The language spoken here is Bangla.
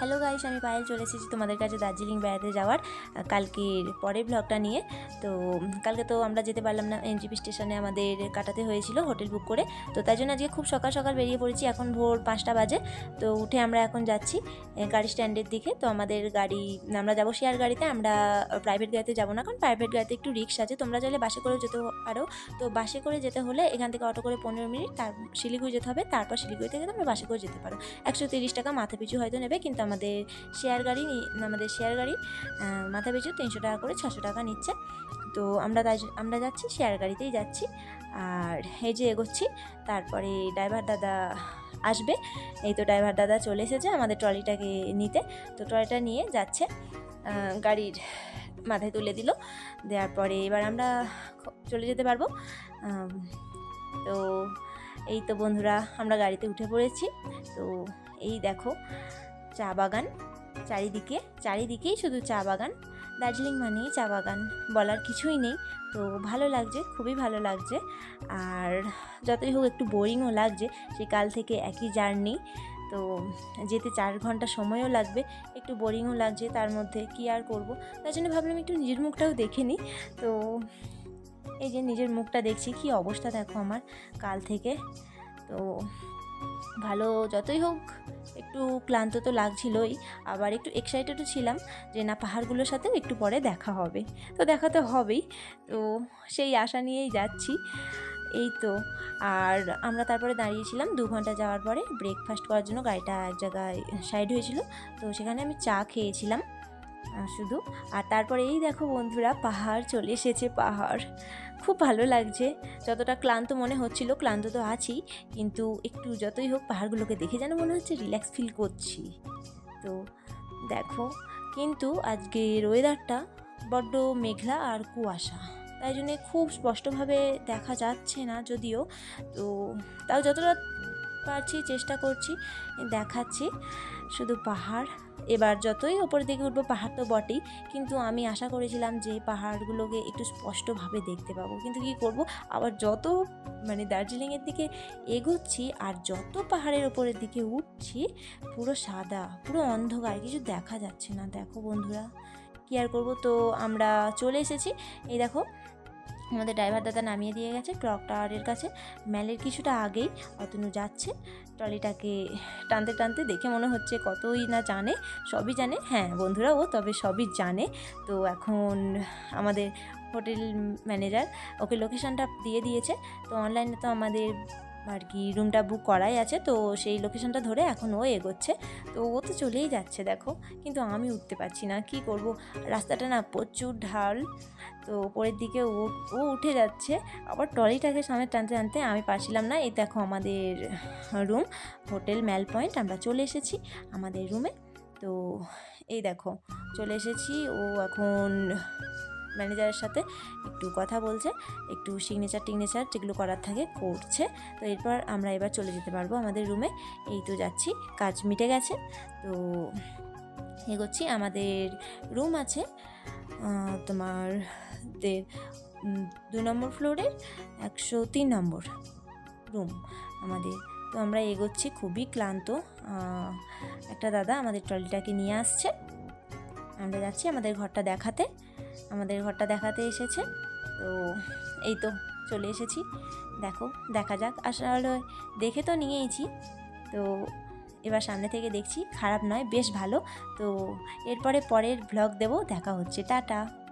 হ্যালো গাইস, আমি পায়েল চলে এসেছি তোমাদের কাছে দার্জিলিং বেড়াতে যাওয়ার কালকের পরের ব্লগটা নিয়ে। তো কালকে তো আমরা যেতে পারলাম না এনজিপি স্টেশনে, আমাদের কাটাতে হয়েছিল হোটেল বুক করে। তো তাই জন্য আজকে খুব সকাল সকাল বেরিয়ে পড়েছি, এখন ভোর পাঁচটা বাজে। তো উঠে আমরা এখন যাচ্ছি গাড়ি স্ট্যান্ডের দিকে। তো আমাদের গাড়ি, আমরা যাব শেয়ার গাড়িতে, আমরা প্রাইভেট গাড়িতে যাব না, কারণ প্রাইভেট গাড়িতে একটু রিক্স আছে। তোমরা চাইলে বাসে করেও যেতে পারো। তো বাসে করে যেতে হলে এখান থেকে অটো করে পনেরো মিনিট, তার, শিলিগুড়ি যেতে হবে, তারপর শিলিগুড়ি থেকে তোমরা বাসে করে যেতে পারো। একশো তিরিশ টাকা মাথা পিছু হয়তো নেবে, কিন্তু আমাদের শেয়ার গাড়ি আমাদের শেয়ার গাড়ি মাথা পিছু তিনশো টাকা করে ছশো টাকা নিচ্ছে। তো আমরা তাই, আমরা যাচ্ছি শেয়ার গাড়িতেই যাচ্ছি। আর এই যে এগোচ্ছি, তারপরে ড্রাইভার দাদা আসবে। এই তো ড্রাইভার দাদা চলে এসেছে আমাদের ট্রলিটাকে নিতে। তো ট্রলিটা নিয়ে যাচ্ছে গাড়ির মাথায় তুলে দিল। দেওয়ার পরে এবার আমরা চলে যেতে পারব। তো এই তো বন্ধুরা, আমরা গাড়িতে উঠে পড়েছি। তো এই দেখো চা বাগান। চারিদিকে, চারিদিকেই শুধু চা বাগান। দার্জিলিং মানেই চা বাগান, বলার কিছুই নেই। তো ভালো লাগছে, খুবই ভালো লাগছে। আর যতই হোক একটু বোরিংও লাগছে, সেই কাল থেকে একই জার্নি। তো যেতে চার ঘণ্টা সময়ও লাগবে, একটু বোরিংও লাগছে তার মধ্যে, কি আর করব? তার জন্য ভাবলাম একটু নিজের মুখটাও দেখে নিই। তো এই যে নিজের মুখটা দেখছি, কি অবস্থা দেখো আমার কাল থেকে। তো ভালো যতই হোক, একটু ক্লান্ত তো লাগছিলই, আবার একটু এক্সাইটেডও ছিলাম যে না, পাহাড়গুলোর সাথেও একটু পরে দেখা হবে। তো দেখা তো হবেই। তো সেই আশা নিয়েই যাচ্ছি। এই তো। আর আমরা তারপরে দাঁড়িয়েছিলাম দু ঘণ্টা যাওয়ার পরে ব্রেকফাস্ট করার জন্য গাড়িটা এক জায়গায় সাইড হয়েছিল। তো সেখানে আমি চা খেয়েছিলাম। শুধু। আর তারপরে এই দেখো বন্ধুরা, পাহাড়, চলে এসেছে পাহাড়। খুব ভালো লাগছে। যতটা ক্লান্ত মনে হচ্ছিল, ক্লান্ত তো আছি, কিন্তু একটু যতই হোক পাহাড়গুলোকে দেখে যেন মনে হচ্ছে রিল্যাক্স ফিল করছি। তো দেখো, কিন্তু আজকের ওয়েদারটা বড্ড মেঘলা আর কুয়াশা। তাই জন্যে খুব স্পষ্টভাবে দেখা যাচ্ছে না যদিও। তো তাও যতটা পারছি, চেষ্টা করছি, দেখাচ্ছি। শুধু পাহাড় এবার যতই ওপর দিকে উঠবো, পাহাড় তো বটেই। কিন্তু আমি আশা করেছিলাম যে পাহাড়গুলোকে একটু স্পষ্টভাবে দেখতে পাবো। কিন্তু কি করব? আবার যত মানে দার্জিলিংয়ের দিকে এগোচ্ছি আর যত পাহাড়ের ওপরের দিকে উঠছি, পুরো সাদা, পুরো অন্ধকার, কিছু দেখা যাচ্ছে না। দেখো বন্ধুরা, কী আর করব? তো আমরা চলে এসেছি। এই দেখো আমাদের ড্রাইভার দাদা নামিয়ে দিয়ে গেছে ক্লক টাওয়ারের কাছে। ম্যালের কিছুটা আগেই অতনু যাচ্ছে, ট্রলিটাকে টানতে টানতে দেখে মনে হচ্ছে কতই না জানে, সবই জানে। হ্যাঁ বন্ধুরা, ও তবে সবই জানে। তো এখন আমাদের হোটেল ম্যানেজার ওকে লোকেশনটা দিয়ে দিয়েছে। তো অনলাইনে তো আমাদের আর কি রুমটা বুক করাই আছে, তো সেই লোকেশনটা ধরে এখন ও এগোচ্ছে। তো ও তো চলেই যাচ্ছে, দেখো। কিন্তু আমি উঠতে পারছি না, কি করব? রাস্তাটা না প্রচুর ঢাল, তো ওপরের দিকে ও ও উঠে যাচ্ছে। আবার ট্রলিটাকে সামনে টানতে টানতে আমি পারছিলাম না। এই দেখো আমাদের রুম হোটেল ম্যাল পয়েন্ট আমরা চলে এসেছি আমাদের রুমে তো এই দেখো, চলে এসেছি। ও এখন ম্যানেজারের সাথে একটু কথা বলছে, একটু সিগনেচার টিগনেচার যেগুলো করার থাকে করছে। তো এরপর আমরা এবার চলে যেতে পারব আমাদের রুমে এই তো যাচ্ছি, কাজ মিটে গেছে। তো এগোচ্ছি, আমাদের রুম আছে তোমার দু নম্বর ফ্লোরে একশো তিন নম্বর রুম আমাদের। তো আমরা এগোচ্ছি, খুবই ক্লান্ত। একটা দাদা আমাদের ট্রলিটাকে নিয়ে আসছে। আমরা যাচ্ছি আমাদের ঘরটা দেখাতে। আমাদের ঘরটা দেখাতে এসেছে। তো এই তো চলে এসেছি। দেখো, দেখা যাক। আসলে দেখে তো নিয়েইছি। তো এবার সামনে থেকে দেখছি, খারাপ নয়, বেশ ভালো। তো এরপরে পরের ব্লগ দেবো। দেখা হচ্ছে। টাটা।